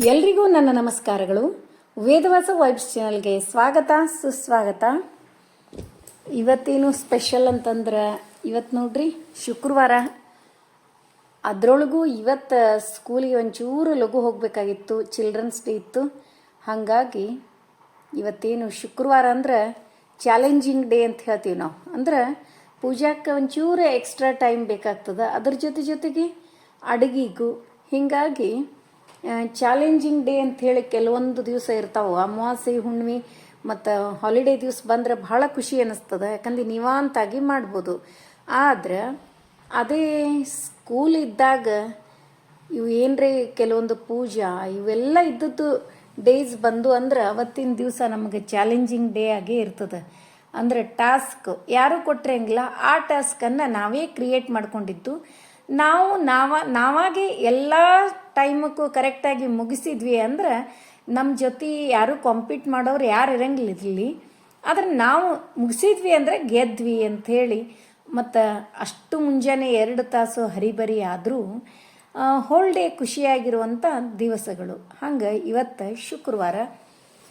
ಎಲ್ರಿಗೂ ನನ್ನ ನಮಸ್ಕಾರಗಳು. ವೇದವಾಸ ವೈಬ್ಸ್ ಚಾನಲ್ಗೆ ಸ್ವಾಗತ, ಸುಸ್ವಾಗತ. ಇವತ್ತೇನು ಸ್ಪೆಷಲ್ ಅಂತಂದ್ರೆ ಇವತ್ತು ನೋಡ್ರಿ, ಶುಕ್ರವಾರ. ಅದರೊಳಗೂ ಇವತ್ತು ಸ್ಕೂಲಿಗೆ ಒಂಚೂರು ಲಘು ಹೋಗಬೇಕಾಗಿತ್ತು, ಚಿಲ್ಡ್ರನ್ಸ್ ಡೇ ಇತ್ತು. ಹಾಗಾಗಿ ಇವತ್ತೇನು ಶುಕ್ರವಾರ ಅಂದ್ರೆ ಚಾಲೆಂಜಿಂಗ್ ಡೇ ಅಂತ ಹೇಳ್ತೀವಿ ನಾವು. ಅಂದ್ರೆ ಪೂಜಾಕ್ಕೆ ಒಂಚೂರು ಎಕ್ಸ್ಟ್ರಾ ಟೈಮ್ ಬೇಕಾಗ್ತದೆ. ಅದ್ರ ಜೊತೆ ಜೊತೆಗೆ ಅಡುಗೆಗೂ. ಹೀಗಾಗಿ ಚಾಲೆಂಜಿಂಗ್ ಡೇ ಅಂತ ಹೇಳಿ ಕೆಲವೊಂದು ದಿವಸ ಇರ್ತಾವೆ, ಅಮಾವಾಸ್ಯೆ, ಹುಣ್ಣಿಮೆ, ಮತ್ತು ಹಾಲಿಡೇ ದಿವಸ ಬಂದ್ರೆ ಭಾಳ ಖುಷಿ ಅನ್ನಿಸ್ತದೆ ಯಾಕಂದ್ರೆ ನಿವಾಂತಾಗಿ ಮಾಡ್ಬೋದು. ಆದ್ರೆ ಅದೇ ಸ್ಕೂಲ್ ಇದ್ದಾಗ ಇವು ಏನ್ರಿ ಕೆಲವೊಂದು ಪೂಜಾ, ಇವೆಲ್ಲ ಇದ್ದದ್ದು ಡೇಸ್ ಬಂದು ಅಂದ್ರೆ ಅವತ್ತಿನ ದಿವಸ ನಮಗೆ ಚಾಲೆಂಜಿಂಗ್ ಡೇ ಆಗೇ ಇರ್ತದೆ. ಅಂದರೆ ಟಾಸ್ಕ್ ಯಾರು ಕೊಟ್ಟಿರಂಗಿಲ್ಲ ಆ ಟಾಸ್ಕನ್ನು ನಾವೇ ಕ್ರಿಯೇಟ್ ಮಾಡ್ಕೊಂಡಿದ್ದು. ನಾವು ನಾವ, ನಾವಾಗೆ ಎಲ್ಲ ಟೈಮಕ್ಕೂ ಕರೆಕ್ಟಾಗಿ ಮುಗಿಸಿದ್ವಿ ಅಂದ್ರೆ ನಮ್ಮ ಜೊತೆ ಯಾರು ಕಾಂಪೀಟ್ ಮಾಡೋರು ಯಾರು ಇರಂಗಿಲ್ಲ ಇರಲಿ ಆದ್ರೆ ನಾವು ಮುಗಿಸಿದ್ವಿ ಅಂದರೆ ಗೆದ್ವಿ ಅಂಥೇಳಿ ಮತ್ತು ಅಷ್ಟು ಮುಂಜಾನೆ ಎರಡು ತಾಸು ಹರಿಬರಿ ಆದರೂ ಹೋಲ್ ಡೇ ಖುಷಿಯಾಗಿರುವಂಥ ದಿವಸಗಳು. ಹಂಗೆ ಇವತ್ತು ಶುಕ್ರವಾರ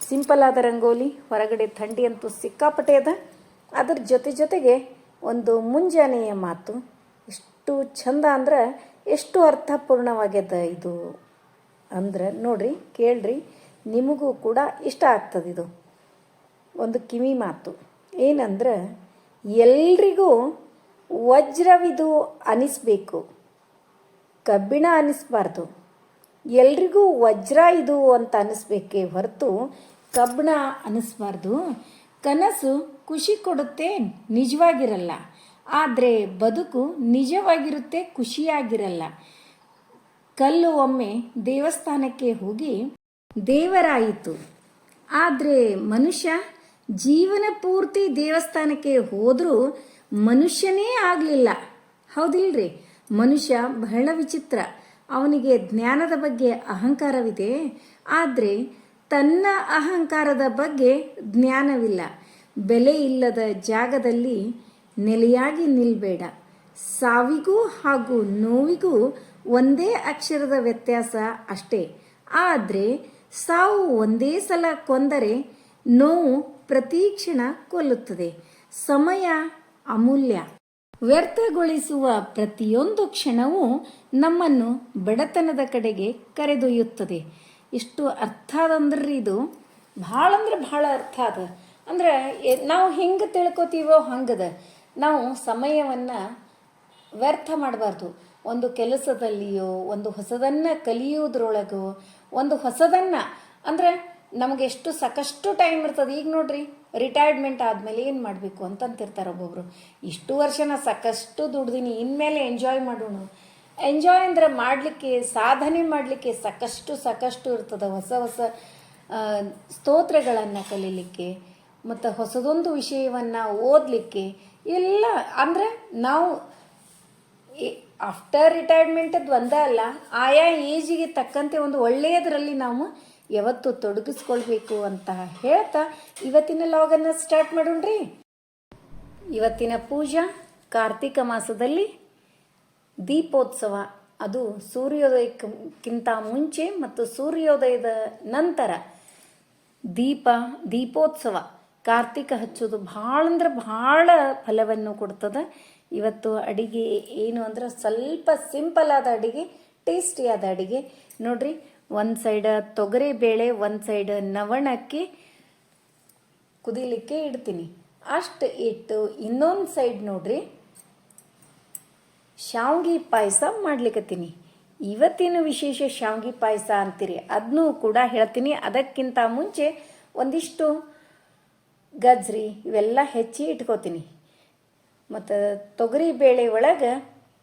ಸಿಂಪಲ್ ಆದ ರಂಗೋಲಿ, ಹೊರಗಡೆ ಥಂಡಿ ಅಂತೂ ಸಿಕ್ಕಾಪಟ್ಟೆ ಅದ. ಅದ್ರ ಜೊತೆ ಜೊತೆಗೆ ಒಂದು ಮುಂಜಾನೆಯ ಮಾತು. ಎಷ್ಟು ಚಂದ ಅಂದ್ರೆ ಎಷ್ಟು ಅರ್ಥಪೂರ್ಣವಾಗ್ಯದ ಇದು ಅಂದ್ರೆ ನೋಡ್ರಿ, ಕೇಳ್ರಿ, ನಿಮಗೂ ಕೂಡ ಇಷ್ಟ ಆಗ್ತದೆ ಇದು. ಒಂದು ಕಿವಿ ಮಾತು. ಏನಂದ್ರೆ, ಎಲ್ರಿಗೂ ವಜ್ರವಿದು ಅನಿಸ್ಬೇಕು. ಕಬ್ಬಿಣ ಅನಿಸ್ಬಾರ್ದು. ಎಲ್ರಿಗೂ ವಜ್ರ ಇದು ಅಂತ ಅನಿಸ್ಬೇಕೇ ಹೊರತು ಕಬ್ಬಿಣ ಅನಿಸ್ಬಾರ್ದು. ಕನಸು ಖುಷಿ ಕೊಡುತ್ತೆ ನಿಜವಾಗಿರಲ್ಲ. ಆದರೆ ಬದುಕು ನಿಜವಾಗಿರುತ್ತೆ, ಖುಷಿಯಾಗಿರಲ್ಲ. ಕಲ್ಲು ಒಮ್ಮೆ ದೇವಸ್ಥಾನಕ್ಕೆ ಹೋಗಿ ದೇವರಾಯಿತು. ಆದರೆ ಮನುಷ್ಯ ಜೀವನ ಪೂರ್ತಿ ದೇವಸ್ಥಾನಕ್ಕೆ ಹೋದರೂ ಮನುಷ್ಯನೇ ಆಗಲಿಲ್ಲ. ಹೌದಿಲ್ರಿ? ಮನುಷ್ಯ ಬಹಳ ವಿಚಿತ್ರ. ಅವನಿಗೆ ಜ್ಞಾನದ ಬಗ್ಗೆ ಅಹಂಕಾರವಿದೆ. ಆದರೆ ತನ್ನ ಅಹಂಕಾರದ ಬಗ್ಗೆ ಜ್ಞಾನವಿಲ್ಲ. ಬೆಲೆ ಇಲ್ಲದ ಜಾಗದಲ್ಲಿ ನೆಲೆಯಾಗಿ ನಿಲ್ಬೇಡ. ಸಾವಿಗೂ ಹಾಗೂ ನೋವಿಗೂ ಒಂದೇ ಅಕ್ಷರದ ವ್ಯತ್ಯಾಸ ಅಷ್ಟೇ. ಆದರೆ ಸಾವು ಒಂದೇ ಸಲ ಕೊಂದರೆ ನೋವು ಪ್ರತಿ ಕ್ಷಣ ಕೊಲ್ಲುತ್ತದೆ. ಸಮಯ ಅಮೂಲ್ಯ. ವ್ಯರ್ಥಗೊಳಿಸುವ ಪ್ರತಿಯೊಂದು ಕ್ಷಣವೂ ನಮ್ಮನ್ನು ಬಡತನದ ಕಡೆಗೆ ಕರೆದೊಯ್ಯುತ್ತದೆ. ಇಷ್ಟು ಅರ್ಥ ಅದಂದ್ರಿ ಇದು? ಭಾಳ ಅಂದ್ರೆ ಭಾಳ ಅರ್ಥ ಅದ ಅಂದ್ರೆ ನಾವು ಹೆಂಗೆ ತಿಳ್ಕೊತೀವೋ ಹಂಗದ. ನಾವು ಸಮಯವನ್ನು ವ್ಯರ್ಥ ಮಾಡಬಾರ್ದು. ಒಂದು ಕೆಲಸದಲ್ಲಿಯೋ, ಒಂದು ಹೊಸದನ್ನು ಕಲಿಯೋದ್ರೊಳಗೋ ಒಂದು ಹೊಸದನ್ನು, ಅಂದ್ರೆ ನಮಗೆ ಎಷ್ಟು ಸಾಕಷ್ಟು ಟೈಮ್ ಇರ್ತದೆ. ಈಗ ನೋಡ್ರಿ ರಿಟೈರ್ಡ್ಮೆಂಟ್ ಆದಮೇಲೆ ಏನು ಮಾಡಬೇಕು ಅಂತಂತಿರ್ತಾರೆ ಒಬ್ಬೊಬ್ರು. ಇಷ್ಟು ವರ್ಷ ನಾ ಸಾಕಷ್ಟು ದುಡ್ದೀನಿ, ಇನ್ಮೇಲೆ ಎಂಜಾಯ್ ಮಾಡೋಣ. ಎಂಜಾಯ್ ಅಂದ್ರೆ ಮಾಡಲಿಕ್ಕೆ, ಸಾಧನೆ ಮಾಡಲಿಕ್ಕೆ ಸಾಕಷ್ಟು ಸಾಕಷ್ಟು ಇರ್ತದೆ. ಹೊಸ ಹೊಸ ಸ್ತೋತ್ರಗಳನ್ನು ಕಲೀಲಿಕ್ಕೆ, ಮತ್ತು ಹೊಸದೊಂದು ವಿಷಯವನ್ನು ಓದಲಿಕ್ಕೆ ಎಲ್ಲ ಅಂದರೆ ನಾವು ಆಫ್ಟರ್ ರಿಟೈರ್ಮೆಂಟದ್ದು ಒಂದೇ ಅಲ್ಲ, ಆಯಾ ಏಜಿಗೆ ತಕ್ಕಂತೆ ಒಂದು ಒಳ್ಳೆಯದರಲ್ಲಿ ನಾವು ಯಾವತ್ತು ತೊಡಗಿಸ್ಕೊಳ್ಬೇಕು ಅಂತ ಹೇಳ್ತಾ ಇವತ್ತಿನ ಲಾಗನ್ನು ಸ್ಟಾರ್ಟ್ ಮಾಡೋಣ್ರಿ. ಇವತ್ತಿನ ಪೂಜಾ, ಕಾರ್ತಿಕ ಮಾಸದಲ್ಲಿ ದೀಪೋತ್ಸವ. ಅದು ಸೂರ್ಯೋದಯಕ್ಕಿಂತ ಮುಂಚೆ ಮತ್ತು ಸೂರ್ಯೋದಯದ ನಂತರ ದೀಪ, ದೀಪೋತ್ಸವ. ಕಾರ್ತಿಕ ಹಚ್ಚೋದು ಭಾಳ ಅಂದ್ರೆ ಭಾಳ ಫಲವನ್ನು ಕೊಡ್ತದೆ. ಇವತ್ತು ಅಡಿಗೆ ಏನು ಅಂದ್ರೆ ಸ್ವಲ್ಪ ಸಿಂಪಲ್ ಆದ ಅಡಿಗೆ ಟೇಸ್ಟಿಯಾದ ಅಡಿಗೆ. ನೋಡ್ರಿ, ಒಂದು ಸೈಡ್ ತೊಗರಿ ಬೇಳೆ, ಒಂದು ಸೈಡ್ ನವಣಕ್ಕಿ ಕುದಿಲಿಕ್ಕೆ ಇಡ್ತೀನಿ. ಅಷ್ಟು ಇಟ್ಟು ಇನ್ನೊಂದು ಸೈಡ್ ನೋಡ್ರಿ, ಶಾವ್ಗಿ ಪಾಯಸ ಮಾಡ್ಲಿಕ್ಕತ್ತೀನಿ ಇವತ್ತಿನ ವಿಶೇಷ ಶಾವ್ಗಿ ಪಾಯಸ ಅಂತೀರಿ ಅದನ್ನೂ ಕೂಡ ಹೇಳ್ತೀನಿ. ಅದಕ್ಕಿಂತ ಮುಂಚೆ ಒಂದಿಷ್ಟು ಗಜ್ರಿ ಇವೆಲ್ಲ ಹೆಚ್ಚಿ ಇಟ್ಕೋತೀನಿ. ಮತ್ತು ತೊಗರಿ ಬೇಳೆ ಒಳಗೆ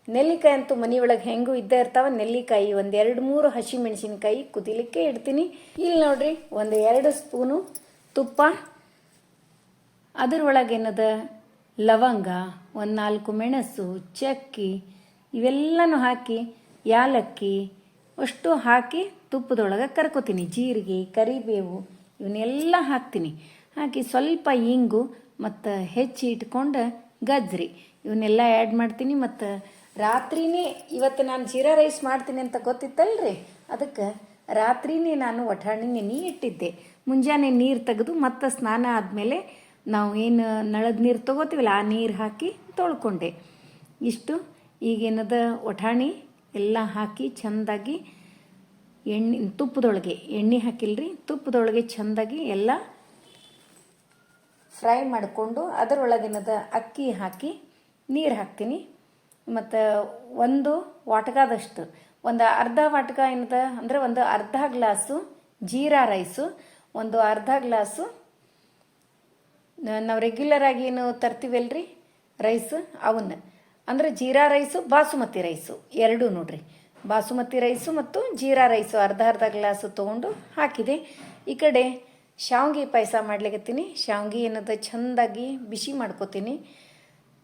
ನೆಲ್ಲಿಕಾಯಿ ಅಂತೂ ಮನೆಯೊಳಗೆ ಹೆಂಗೂ ಇದ್ದೇ ಇರ್ತಾವೆ. ನೆಲ್ಲಿಕಾಯಿ ಒಂದು ಎರಡು ಮೂರು ಹಸಿ ಮೆಣಸಿನ್ಕಾಯಿ ಕುದಿಲಿಕ್ಕೆ ಇಡ್ತೀನಿ. ಇಲ್ಲಿ ನೋಡ್ರಿ ಒಂದು ಎರಡು ಸ್ಪೂನು ತುಪ್ಪ. ಅದರೊಳಗೇನದ ಲವಂಗ, ಒಂದು ನಾಲ್ಕು ಮೆಣಸು, ಚಕ್ಕಿ ಇವೆಲ್ಲನೂ ಹಾಕಿ ಯಾಲಕ್ಕಿ ಅಷ್ಟು ಹಾಕಿ ತುಪ್ಪದೊಳಗೆ ಕರ್ಕೋತೀನಿ. ಜೀರಿಗೆ, ಕರಿಬೇವು, ಇವನ್ನೆಲ್ಲ ಹಾಕ್ತೀನಿ. ಹಾಕಿ ಸ್ವಲ್ಪ ಇಂಗು ಮತ್ತು ಹೆಚ್ಚಿ ಇಟ್ಕೊಂಡು ಗಜ್ರಿ. ಇವನ್ನೆಲ್ಲ ಆ್ಯಡ್ ಮಾಡ್ತೀನಿ ಮತ್ತು ರಾತ್ರಿನೇ ಇವತ್ತು ನಾನು ಜೀರಾ ರೈಸ್ ಮಾಡ್ತೀನಿ ಅಂತ ಗೊತ್ತಿತ್ತಲ್ರಿ? ಅದಕ್ಕೆ ರಾತ್ರಿನೇ ನಾನು ಒಟಾಣಿ ನೆನೆ ಇಟ್ಟಿದ್ದೆ. ಮುಂಜಾನೆ ನೀರು ತೆಗೆದು ಮತ್ತೆ ಸ್ನಾನ ಆದಮೇಲೆ ನಾವು ಏನು ನಳದ ನೀರು ತೊಗೋತೀವಲ್ಲ ಆ ನೀರು ಹಾಕಿ ತೊಳ್ಕೊಂಡೆ. ಇಷ್ಟು. ಈಗೇನದ ಒಟಾಣಿ ಎಲ್ಲ ಹಾಕಿ ಚೆಂದಾಗಿ ಎಣ್ಣೆ ತುಪ್ಪದೊಳಗೆ ಎಣ್ಣೆ ಹಾಕಿಲ್ರಿ? ತುಪ್ಪದೊಳಗೆ ಚೆಂದಾಗಿ ಎಲ್ಲ ಫ್ರೈ ಮಾಡಿಕೊಂಡು ಅದರೊಳಗಿನದ ಅಕ್ಕಿ ಹಾಕಿ, ನೀರು ಹಾಕ್ತೀನಿ. ಮತ್ತು ಒಂದು ವಾಟಕದಷ್ಟು, ಒಂದು ಅರ್ಧ ವಾಟಕ ಏನದ, ಅಂದರೆ ಒಂದು ಅರ್ಧ ಗ್ಲಾಸು ಜೀರಾ ರೈಸು, ಒಂದು ಅರ್ಧ ಗ್ಲಾಸು, ನಾವು ರೆಗ್ಯುಲರ್ ಆಗಿ ಏನು ತರ್ತೀವಲ್ರಿ? ರೈಸ್, ಅವನ್ನ. ಅಂದರೆ ಜೀರಾ ರೈಸು, ಬಾಸುಮತಿ ರೈಸು, ಎರಡೂ ನೋಡ್ರಿ. ಬಾಸುಮತಿ ರೈಸು ಮತ್ತು ಜೀರಾ ರೈಸು ಅರ್ಧ ಅರ್ಧ ಗ್ಲಾಸು ತೊಗೊಂಡು ಹಾಕಿದೆ. ಈ ಕಡೆ ಶಾವ್ಗೆ ಪಾಯಸ ಮಾಡ್ಲಿಕ್ಕತ್ತೀನಿ ಶಾವ್ಗೆ ಏನದ ಚೆಂದಾಗಿ ಬಿಸಿ ಮಾಡ್ಕೋತೀನಿ.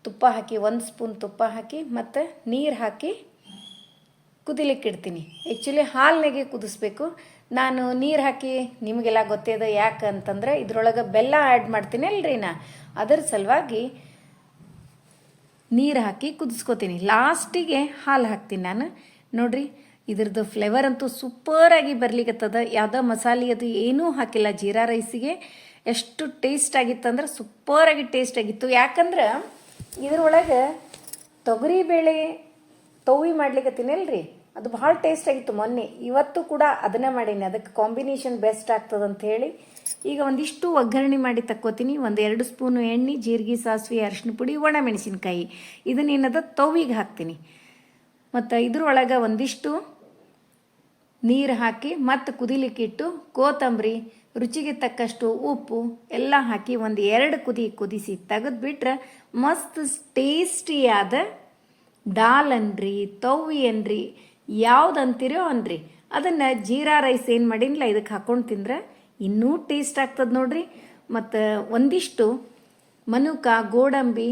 ತುಪ್ಪ ಹಾಕಿ, ಒಂದು ಸ್ಪೂನ್ ತುಪ್ಪ ಹಾಕಿ, ಮತ್ತು ನೀರು ಹಾಕಿ ಕುದಿಲಿಕ್ಕೆ ಇಡ್ತೀನಿ. ಆ್ಯಕ್ಚುಲಿ ಹಾಲಿನಾಗೆ ಕುದಿಸ್ಬೇಕು. ನಾನು ನೀರು ಹಾಕಿ, ನಿಮಗೆಲ್ಲ ಗೊತ್ತೇದ ಯಾಕೆ ಅಂತಂದ್ರೆ ಇದ್ರೊಳಗೆ ಬೆಲ್ಲ ಆ್ಯಡ್ ಮಾಡ್ತೀನಿ ಅಲ್ರಿ ನಾ. ಅದರ ಸಲುವಾಗಿ ನೀರು ಹಾಕಿ ಕುದಿಸ್ಕೋತೀನಿ. ಲಾಸ್ಟಿಗೆ ಹಾಲು ಹಾಕ್ತೀನಿ ನಾನು. ನೋಡ್ರಿ ಇದ್ರದ್ದು ಫ್ಲೇವರ್ ಅಂತೂ ಸೂಪರಾಗಿ ಬರ್ಲಿಕ್ಕತ್ತದ ಯಾವುದೋ ಮಸಾಲೆ ಅದು ಏನೂ ಹಾಕಿಲ್ಲ. ಜೀರಾ ರೈಸಿಗೆ ಎಷ್ಟು ಟೇಸ್ಟ್ ಆಗಿತ್ತಂದ್ರೆ ಸೂಪರಾಗಿ ಟೇಸ್ಟ್ ಆಗಿತ್ತು. ಯಾಕಂದ್ರೆ ಇದ್ರೊಳಗೆ ತೊಗರಿಬೇಳೆ ತೌವಿ ಮಾಡ್ಲಿಕ್ಕತ್ತೀನಲ್ರಿ ಅದು ಭಾಳ ಟೇಸ್ಟ್ ಆಗಿತ್ತು ಮೊನ್ನೆ. ಇವತ್ತು ಕೂಡ ಅದನ್ನೇ ಮಾಡೀನಿ. ಅದಕ್ಕೆ ಕಾಂಬಿನೇಷನ್ ಬೆಸ್ಟ್ ಆಗ್ತದೆ ಅಂತ ಹೇಳಿ ಈಗ ಒಂದಿಷ್ಟು ಒಗ್ಗರಣೆ ಮಾಡಿ ತಕ್ಕೋತೀನಿ. ಒಂದು ಎರಡು ಸ್ಪೂನು ಎಣ್ಣೆ, ಜೀರಿಗೆ, ಸಾಸಿವೆ ಅರಿಶಿನ ಪುಡಿ, ಒಣ ಮೆಣಸಿನ್ಕಾಯಿ. ಇದನ್ನೇನದ ತೊವಿಗೆ ಹಾಕ್ತೀನಿ. ಮತ್ತು ಇದ್ರೊಳಗೆ ಒಂದಿಷ್ಟು ನೀರು ಹಾಕಿ ಮತ್ತೆ ಕುದಿಲಿಕ್ಕಿಟ್ಟು ಕೋತಂಬರಿ ರುಚಿಗೆ ತಕ್ಕಷ್ಟು ಉಪ್ಪು ಎಲ್ಲ ಹಾಕಿ ಒಂದು ಎರಡು ಕುದಿ ಕುದಿಸಿ ತೆಗೆದುಬಿಟ್ರೆ ಮಸ್ತ್ ಟೇಸ್ಟಿಯಾದ ದಾಲ್ ಅನ್ರಿ, ತವ್ವಿ ಅನ್ರಿ, ಯಾವ್ದು ಅಂತೀರೋ ಅನ್ರಿ. ಅದನ್ನು ಜೀರಾ ರೈಸ್ ಏನು ಮಾಡಿನಲ್ಲ ಇದಕ್ಕೆ ಹಾಕೊಂಡು ತಿಂದ್ರೆ ಇನ್ನೂ ಟೇಸ್ಟ್ ಆಗ್ತದೆ ನೋಡ್ರಿ. ಮತ್ತು ಒಂದಿಷ್ಟು ಮನುಕ, ಗೋಡಂಬಿ,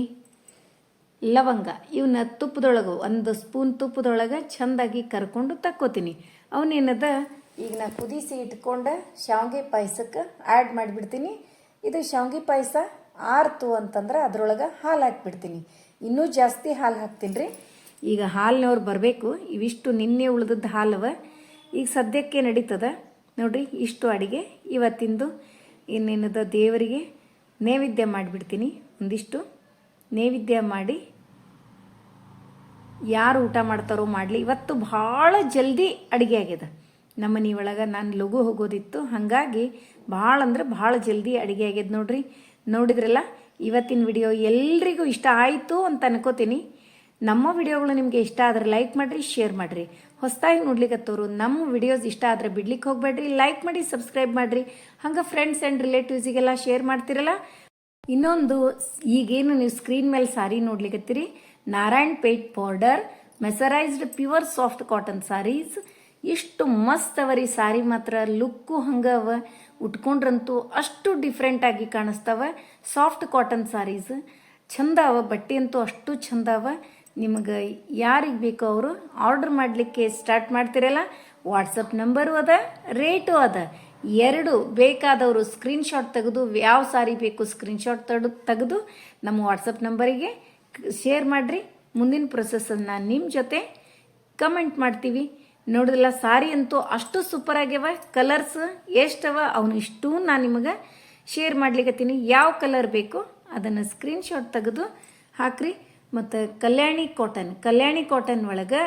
ಲವಂಗ ಇವನ್ನ ತುಪ್ಪದೊಳಗೆ ಒಂದು ಸ್ಪೂನ್ ತುಪ್ಪದೊಳಗೆ ಚೆಂದಾಗಿ ಕರ್ಕೊಂಡು ತಕ್ಕೋತೀನಿ. ಅವನೇನದ? ಈಗ ನಾ ಕುದಿಸಿ ಇಟ್ಕೊಂಡು ಶಾವಿಗೆ ಪಾಯಸಕ್ಕೆ ಆ್ಯಡ್ ಮಾಡಿಬಿಡ್ತೀನಿ. ಇದು ಶಾವಿಗೆ ಪಾಯಸ ಆರ್ತು ಅಂತಂದ್ರೆ ಅದರೊಳಗೆ ಹಾಲು ಹಾಕ್ಬಿಡ್ತೀನಿ. ಇನ್ನೂ ಜಾಸ್ತಿ ಹಾಲು ಹಾಕ್ತೀನಿ ರೀ ಈಗ ಹಾಲಿನವ್ರು ಬರಬೇಕು. ಇವಿಷ್ಟು ನಿನ್ನೆ ಉಳಿದದ್ದು ಹಾಲವ. ಈಗ ಸದ್ಯಕ್ಕೆ ನಡೀತದ. ನೋಡಿರಿ, ಇಷ್ಟು ಅಡಿಗೆ, ಇವತ್ತಿಂದು ಇನ್ನೇನದ ದೇವರಿಗೆ ನೈವೇದ್ಯ ಮಾಡಿಬಿಡ್ತೀನಿ. ಒಂದಿಷ್ಟು ನೈವೇದ್ಯ ಮಾಡಿ ಯಾರು ಊಟ ಮಾಡ್ತಾರೋ ಮಾಡಲಿ. ಇವತ್ತು ಭಾಳ ಜಲ್ದಿ ಅಡುಗೆ ಆಗ್ಯದ ನಮ್ಮ ಮನೆ ಒಳಗೆ ನಾನು ಲಘು ಹೋಗೋದಿತ್ತು. ಹಾಗಾಗಿ ಭಾಳ ಅಂದ್ರೆ ಭಾಳ ಜಲ್ದಿ ಅಡುಗೆ ಆಗ್ಯದ ನೋಡ್ರಿ. ನೋಡಿದ್ರಲ್ಲ, ಇವತ್ತಿನ ವಿಡಿಯೋ ಎಲ್ರಿಗೂ ಇಷ್ಟ ಆಯಿತು ಅಂತ ಅನ್ಕೋತೀನಿ. ನಮ್ಮ ವಿಡಿಯೋಗಳು ನಿಮಗೆ ಇಷ್ಟ ಆದರೆ ಲೈಕ್ ಮಾಡಿರಿ, ಶೇರ್ ಮಾಡಿರಿ. ಹೊಸದಾಗಿ ನೋಡ್ಲಿಕ್ಕತ್ತೋರು ನಮ್ಮ ವಿಡಿಯೋಸ್ ಇಷ್ಟ ಆದರೆ ಬಿಡ್ಲಿಕ್ಕೆ ಹೋಗ್ಬೇಡ್ರಿ. ಲೈಕ್ ಮಾಡಿ, ಸಬ್ಸ್ಕ್ರೈಬ್ ಮಾಡಿರಿ. ಹಂಗೆ ಫ್ರೆಂಡ್ಸ್ ಆ್ಯಂಡ್ ರಿಲೇಟಿವ್ಸಿಗೆಲ್ಲ ಶೇರ್ ಮಾಡ್ತಿರಲ್ಲ. ಇನ್ನೊಂದು, ಈಗೇನು ನೀವು ಸ್ಕ್ರೀನ್ ಮೇಲೆ sari ನೋಡ್ಲಿಕ್ಕತ್ತೀರಿ Narayan Pet border mercerised pure soft cotton saris ಇಷ್ಟು ಮಸ್ತ್ ಅವರಿ ಸಾರಿ ಮಾತ್ರ ಲುಕ್ಕು ಹಂಗವ ಉಟ್ಕೊಂಡ್ರಂತೂ ಅಷ್ಟು ಡಿಫ್ರೆಂಟಾಗಿ ಕಾಣಿಸ್ತಾವ. ಸಾಫ್ಟ್ ಕಾಟನ್ ಸಾರೀಸ್ ಚಂದ ಅವ, ಬಟ್ಟೆ ಅಂತೂ ಅಷ್ಟು ಚಂದ ಅವ. ನಿಮಗೆ ಯಾರಿಗೆ ಬೇಕೋ ಅವರು ಆರ್ಡರ್ ಮಾಡಲಿಕ್ಕೆ ಸ್ಟಾರ್ಟ್ ಮಾಡ್ತಿರಲ್ಲ ವಾಟ್ಸಪ್ ನಂಬರು ಅದ ರೇಟು ಅದ. ಎರಡು ಬೇಕಾದವರು ಸ್ಕ್ರೀನ್ಶಾಟ್ ತೆಗೆದು, ಯಾವ ಸಾರಿ ಬೇಕು ಸ್ಕ್ರೀನ್ಶಾಟ್ ತೆಗೆದು ನಮ್ಮ ವಾಟ್ಸಪ್ ನಂಬರಿಗೆ ಶೇರ್ ಮಾಡಿರಿ. ಮುಂದಿನ ಪ್ರೊಸೆಸನ್ನು ನಿಮ್ಮ ಜೊತೆ ಕಮೆಂಟ್ ಮಾಡ್ತೀವಿ. ನೋಡಿದ್ರಲ್ಲ ಸಾರಿ ಅಂತೂ ಅಷ್ಟು ಸೂಪರ್ ಆಗ್ಯಾವ. ಕಲರ್ಸ್ ಎಷ್ಟವ ಅವನು ಇಷ್ಟು ನಾನು ನಿಮಗೆ ಶೇರ್ ಮಾಡ್ಲಿಕ್ಕತ್ತೀನಿ ಯಾವ ಕಲರ್ ಬೇಕು ಅದನ್ನು ಸ್ಕ್ರೀನ್ಶಾಟ್ ತೆಗೆದು ಹಾಕ್ರಿ. ಮತ್ತು ಕಲ್ಯಾಣಿ ಕಾಟನ್ ಕಲ್ಯಾಣಿ ಕಾಟನ್ ಒಳಗೆ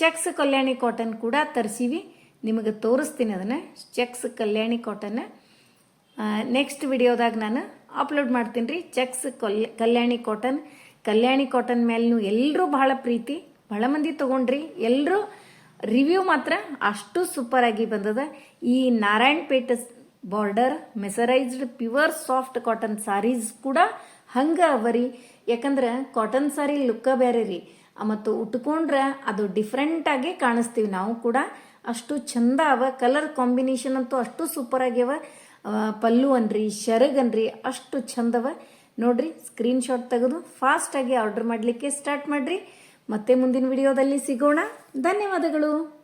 ಚೆಕ್ಸ್ ಕಲ್ಯಾಣಿ ಕಾಟನ್ ಕೂಡ ತರಿಸೀವಿ. ನಿಮಗೆ ತೋರಿಸ್ತೀನಿ ಅದನ್ನು. ಚೆಕ್ಸ್ ಕಲ್ಯಾಣಿ ಕಾಟನ್ ನೆಕ್ಸ್ಟ್ ವಿಡಿಯೋದಾಗ ನಾನು ಅಪ್ಲೋಡ್ ಮಾಡ್ತೀನಿ ರೀ. ಚೆಕ್ಸ್ ಕೊಲ್ ಕಲ್ಯಾಣಿ ಕಾಟನ್ ಕಲ್ಯಾಣಿ ಕಾಟನ್ ಮೇಲೂ ಎಲ್ಲರೂ ಬಹಳ ಪ್ರೀತಿ, ಬಹಳ ಮಂದಿ ತೊಗೊಂಡ್ರಿ. ಎಲ್ಲರೂ ರಿವ್ಯೂ ಮಾತ್ರ ಅಷ್ಟು ಸೂಪರ್ ಆಗಿ ಬಂದದ. ಈ Narayanpet border mercerised pure soft cotton saris ಕೂಡ ಹಂಗ ಅವರಿ ಯಾಕಂದ್ರೆ ಕಾಟನ್ ಸಾರಿ ಲುಕ್ಕ ಬೇರೆ ರೀ. ಮತ್ತು ಉಟ್ಕೊಂಡ್ರೆ ಅದು ಡಿಫ್ರೆಂಟಾಗಿ ಕಾಣಿಸ್ತೀವಿ ನಾವು ಕೂಡ. ಅಷ್ಟು ಚಂದ ಅವ ಕಲರ್ ಕಾಂಬಿನೇಷನ್ ಅಂತೂ ಅಷ್ಟು ಸೂಪರ್ ಆಗ್ಯಾವ ಪಲ್ಲು ಅನ್ರಿ, ಶರಗ್ ಅನ್ರಿ, ಅಷ್ಟು ಚಂದವ ನೋಡ್ರಿ ಸ್ಕ್ರೀನ್ಶಾಟ್ ತೆಗೆದು ಫಾಸ್ಟಾಗಿ ಆರ್ಡರ್ ಮಾಡಲಿಕ್ಕೆ ಸ್ಟಾರ್ಟ್ ಮಾಡ್ರಿ. ಮತ್ತೆ ಮುಂದಿನ ವಿಡಿಯೋದಲ್ಲಿ ಸಿಗೋಣ. ಧನ್ಯವಾದಗಳು.